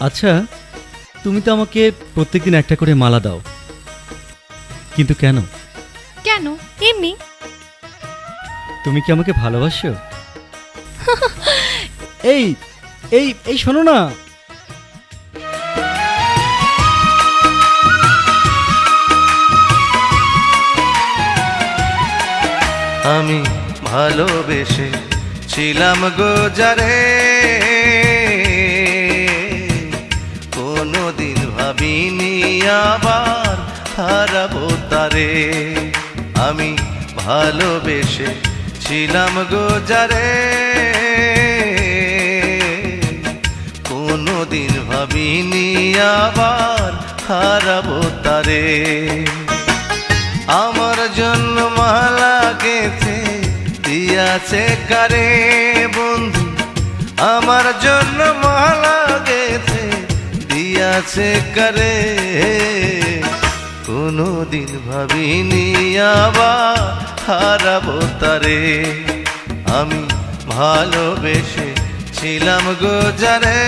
আচ্ছা তুমি তো আমাকে প্রত্যেকদিন একটা করে মালা দাও। কিন্তু কেন? কেন? এমনি। তুমি কি আমাকে ভালোবাসো? এই এই এই শোনো না। আমি ভালোবেসে ছিলাম গো যারে। ভাবিনি আবার হারাবো তারে। আমি ভালোবেসে ছিলাম গো যারে। কোনোদিন ভাবিনি আবার হারাবো তারে। আমার জন্য মালা গেছে দিয়াছে কারে বন্ধু? আমার জন্য মালা গেছে দিয়াছে কারে। কোনোদিন ভাবিনি আবার হারাবো তারে। আমি ভালোবেসে ছিলাম গো যারে।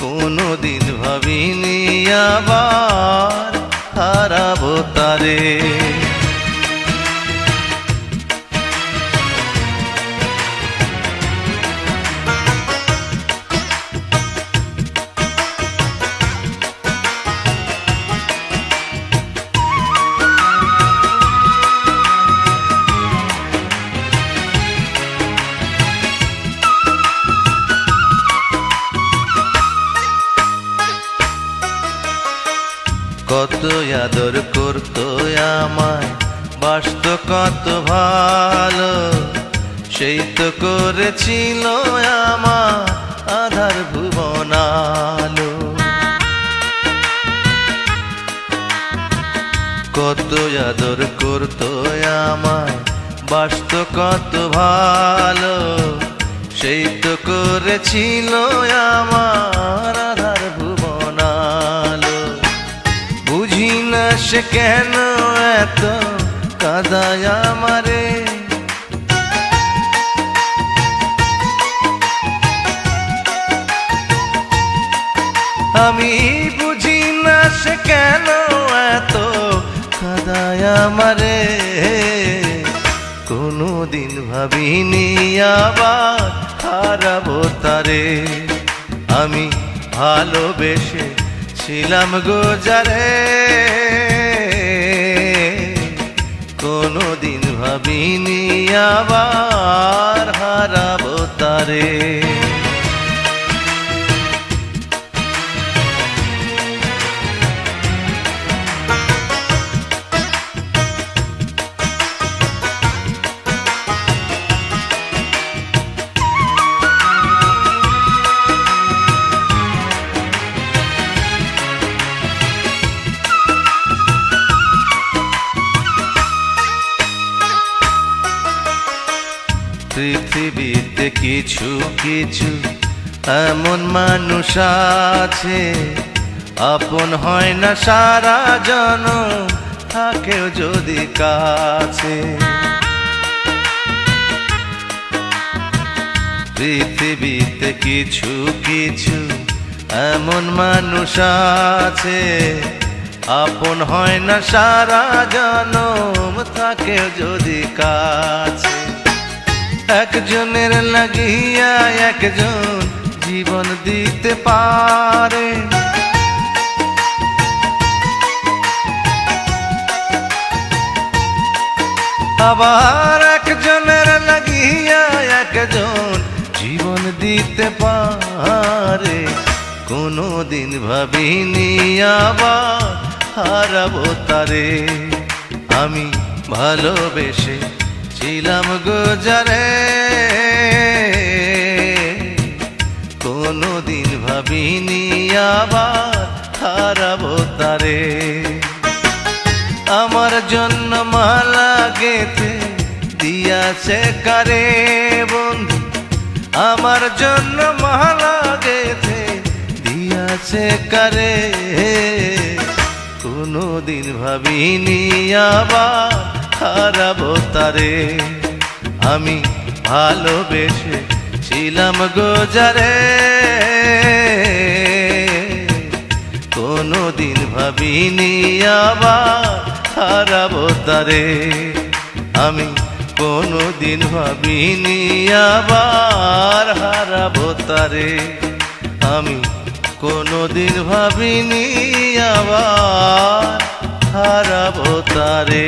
কোনোদিন ভাবিনি আবার হারাবো তারে। কত আদর করতো আমায়, বাসত কত ভালো। সেই তো করেছিল আমার আধার ভুবনালো কত আদর করতো আমায়, বাসত কত ভালো। সেই তো করেছিল আমার আধার সে কেন এত কাদায় আমারে? আমি বুঝি না সে কেন এত কাদায় আমারে। কোনো দিন ভাবিনি আবার হারাবো তারে। আমি ভালোবেসে ছিলাম গো যারে। কোনো দিন ভাবিনি আবার হারাবো তারে। পৃথিবীতে কিছু কিছু এমন মানুষ আছে। আপন হয় না সারা জন থাকেও যদি কাছে। পৃথিবীতে কিছু কিছু এমন মানুষ আছে। আপন হয় না সারা জনম থাকে যদি কাছে। একজনের লাগিয়া একজন জীবন দিতে পারে। আবার একজনের লাগিয়া একজন জীবন দিতে পারে। কোনো দিন ভাবিনি আবার হারাবো তারে। আমি ভালোবেসে ছিলাম গোজারে। কোনো দিন ভাবিনি আবার হারাবো তারে। আমার জন্য মালা গেতে দিয়াছে কারে বন্ধু? আমার জন্য মালা গেতে দিয়াছে কারে? কোনো দিন ভাবিনি আবার হারাবো তারে আমি ভালোবেসে ছিলাম গোজারে কোনো দিন ভাবিনি আবার হারাবো তারে। আমি কোনো দিন ভাবিনি আবার হারাবো তারে। আমি কোনো দিন ভাবিনি আবার হারাবো তারে।